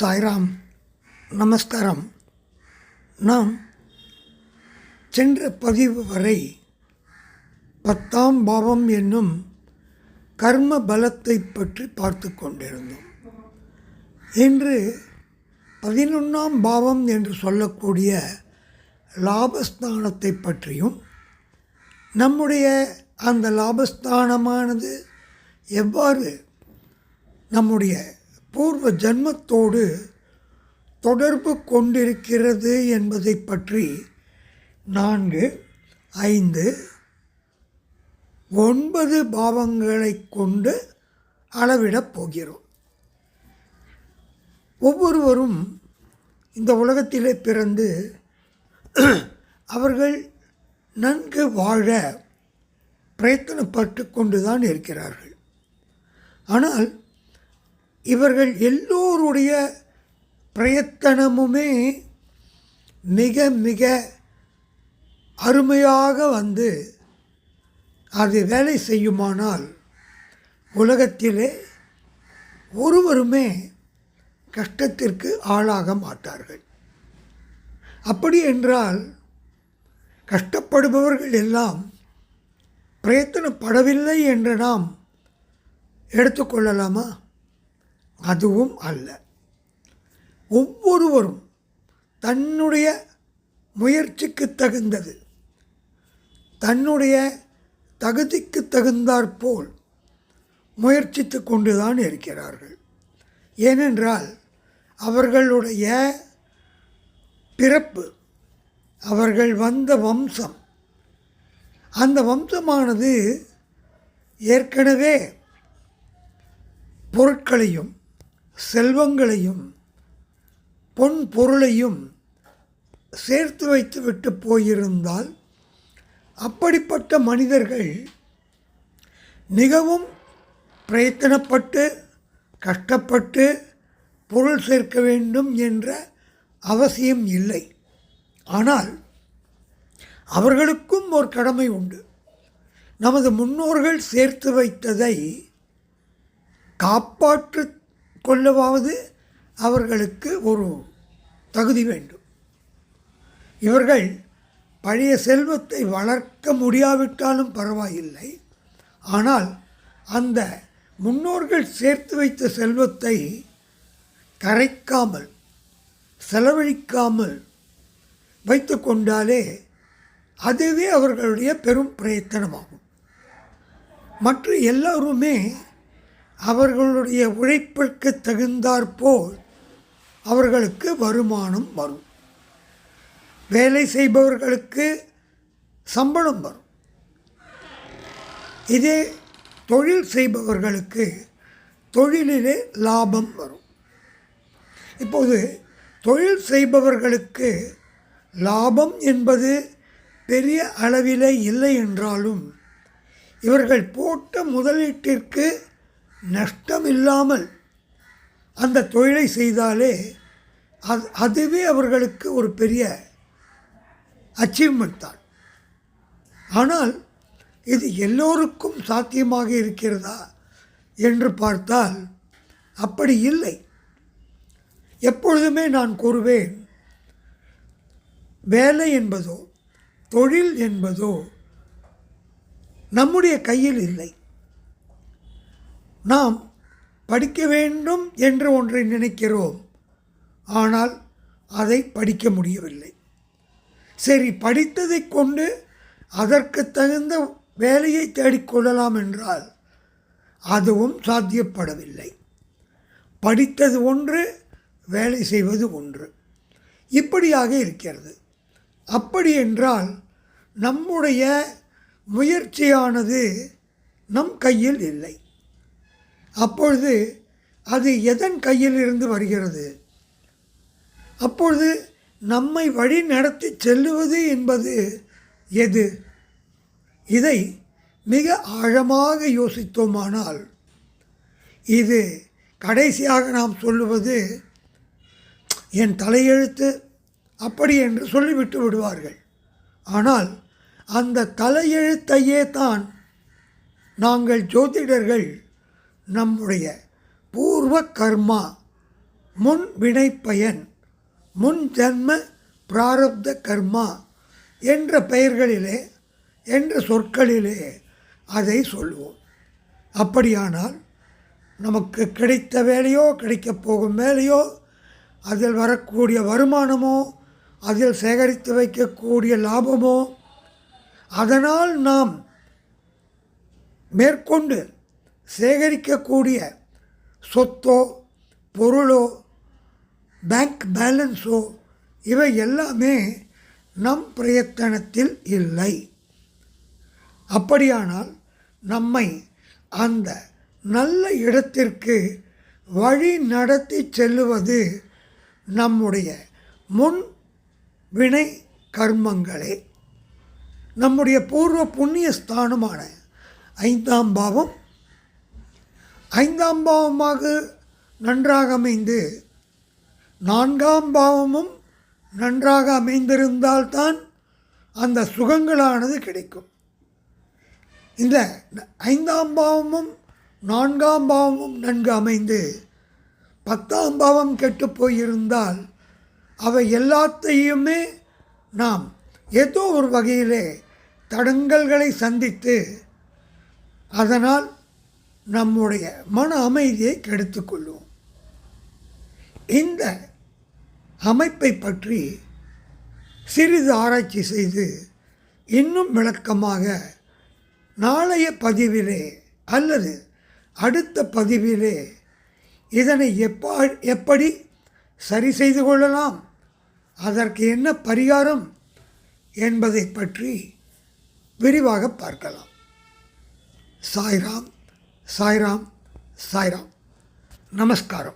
சாய்ராம் நமஸ்காரம். நாம் சென்ற பதிவு வரை பத்தாம் பாவம் என்னும் கர்ம பலத்தை பற்றி பார்த்து கொண்டிருந்தோம். இன்று பதினொன்றாம் பாவம் என்று சொல்லக்கூடிய லாபஸ்தானத்தை பற்றியும் நம்முடைய அந்த லாபஸ்தானமானது எவ்வாறு நம்முடைய பூர்வ ஜன்மத்தோடு தொடர்பு கொண்டிருக்கிறது என்பதை பற்றி நான்கு ஐந்து ஒன்பது பாவங்களை கொண்டு அளவிடப் போகிறோம். ஒவ்வொருவரும் இந்த உலகத்திலே பிறந்து அவர்கள் நன்கு வாழ பிரயத்தனப்பட்டு கொண்டு தான் இருக்கிறார்கள். ஆனால் இவர்கள் எல்லோருடைய பிரயத்தனமுமே மிக மிக அருமையாக வந்து அது வேலை செய்யுமானால் உலகத்திலே ஒருவருமே கஷ்டத்திற்கு ஆளாக மாட்டார்கள். அப்படி என்றால் கஷ்டப்படுபவர்கள் எல்லாம் பிரயத்தனப்படவில்லை என்று நாம் எடுத்துக்கொள்ளலாமா அதுவும் அல்ல. ஒவ்வொருவரும் தன்னுடைய முயற்சிக்கு தகுந்தது. தன்னுடைய தகுதிக்கு தகுந்தாற்போல் முயற்சித்து கொண்டுதான் இருக்கிறார்கள். ஏனென்றால் அவர்களுடைய பிறப்பு அவர்கள் வந்த வம்சம் அந்த வம்சமானது ஏற்கனவே பொருட்களையும் செல்வங்களையும் பொன் பொருளையும் சேர்த்து வைத்து விட்டு போயிருந்தால் அப்படிப்பட்ட மனிதர்கள் மிகவும் பிரயத்தனப்பட்டு கஷ்டப்பட்டு பொருள் சேர்க்க வேண்டும் என்ற அவசியம் இல்லை. ஆனால் அவர்களுக்கும் ஒரு கடமை உண்டு. நமது முன்னோர்கள் சேர்த்து வைத்ததை காப்பாற்று கொள்ளவாவது அவர்களுக்கு ஒரு தகுதி வேண்டும். இவர்கள் பழைய செல்வத்தை வளர்க்க முடியாவிட்டாலும் பரவாயில்லை. ஆனால் அந்த முன்னோர்கள் சேர்த்து வைத்த செல்வத்தை கரைக்காமல் செலவழிக்காமல் வைத்து கொண்டாலே அதுவே அவர்களுடைய பெரும் பிரயத்தனமாகும். மற்ற எல்லோருமே அவர்களுடைய உழைப்பிற்கு தகுந்தாற்போல் அவர்களுக்கு வருமானம் வரும். வேலை செய்பவர்களுக்கு சம்பளம் வரும். இதே தொழில் செய்பவர்களுக்கு தொழிலிலே லாபம் வரும். இப்போது தொழில் செய்பவர்களுக்கு லாபம் என்பது பெரிய அளவிலே இல்லை என்றாலும் இவர்கள் போட்ட முதலீட்டிற்கு நஷ்டம் இல்லாமல் அந்த தொழிலை செய்தாலே அது அதுவே அவர்களுக்கு ஒரு பெரிய அச்சீவ்மெண்ட் தான். ஆனால் இது எல்லோருக்கும் சாத்தியமாக இருக்கிறதா என்று பார்த்தால் அப்படி இல்லை. எப்பொழுதுமே நான் கூறுவேன் வேலை என்பதோ தொழில் என்பதோ நம்முடைய கையில் இல்லை. நாம் படிக்க வேண்டும் என்று ஒன்றை நினைக்கிறோம். ஆனால் அதை படிக்க முடியவில்லை. சரி படித்ததை கொண்டு அதற்கு தகுந்த வேலையை தேடிக்கொள்ளலாம் என்றால் அதுவும் சாத்தியப்படவில்லை. படித்தது ஒன்று வேலை செய்வது ஒன்று. இப்படியாக இருக்கிறது. அப்படி என்றால் நம்முடைய முயற்சியானது நம் கையில் இல்லை. அப்பொழுது அது எதன் கையில் இருந்து வருகிறது? அப்பொழுது நம்மை வழி நடத்தி செல்லுவது என்பது எது? இதை மிக ஆழமாக யோசித்தோமானால் இது கடைசியாக நாம் சொல்லுவது என் தலையெழுத்து அப்படி என்று சொல்லிவிட்டு விடுவார்கள். ஆனால் அந்த தலையெழுத்தையே தான் நாங்கள் ஜோதிடர்கள் நம்முடைய பூர்வ கர்மா முன் வினை பயன் முன் ஜன்ம பிராரப்த கர்மா என்ற பெயர்களிலே என்ற சொற்களிலே அதை சொல்லுவோம் அப்படியானால் நமக்கு கிடைத்த வேலையோ கிடைக்கப் போகும் வேலையோ அதில் வரக்கூடிய வருமானமோ அதில் சேகரித்து வைக்கக்கூடிய லாபமோ அதனால் நாம் மேற்கொண்டு சேகரிக்கக்கூடிய சொத்தோ பொருளோ பேங்க் பேலன்ஸோ இவை எல்லாமே நம் பிரயத்தனத்தில் இல்லை. அப்படியானால் நம்மை அந்த நல்ல இடத்திற்கு வழி நடத்தி செல்லுவது நம்முடைய முன் வினை கர்மங்களே. நம்முடைய பூர்வ புண்ணிய ஸ்தானமான ஐந்தாம் பாவம் ஐந்தாம் பாவமாக நன்றாக அமைந்து நான்காம் பாவமும் நன்றாக அமைந்திருந்தால்தான் அந்த சுகங்களானது கிடைக்கும். இந்த ஐந்தாம் பாவமும் நான்காம் பாவமும் நன்கு அமைந்து பத்தாம் பாவம் கெட்டு போயிருந்தால் அவை எல்லாத்தையுமே நாம் ஏதோ ஒரு வகையிலே தடங்கல்களை சந்தித்து அதனால் நம்முடைய மன அமைதியை கெடுத்துக்கொள்வோம் இந்த அமைப்பை பற்றி சிறிது ஆராய்ச்சி செய்து இன்னும் விளக்கமாக நாளைய பதிவிலே அல்லது அடுத்த பதிவிலே இதனை எப்பா எப்படி சரி செய்து கொள்ளலாம் அதற்கு என்ன பரிகாரம் என்பதை பற்றி விரிவாக பார்க்கலாம். சாய்ராம் சாய்ராம் சாய்ராம். நமஸ்காரம்.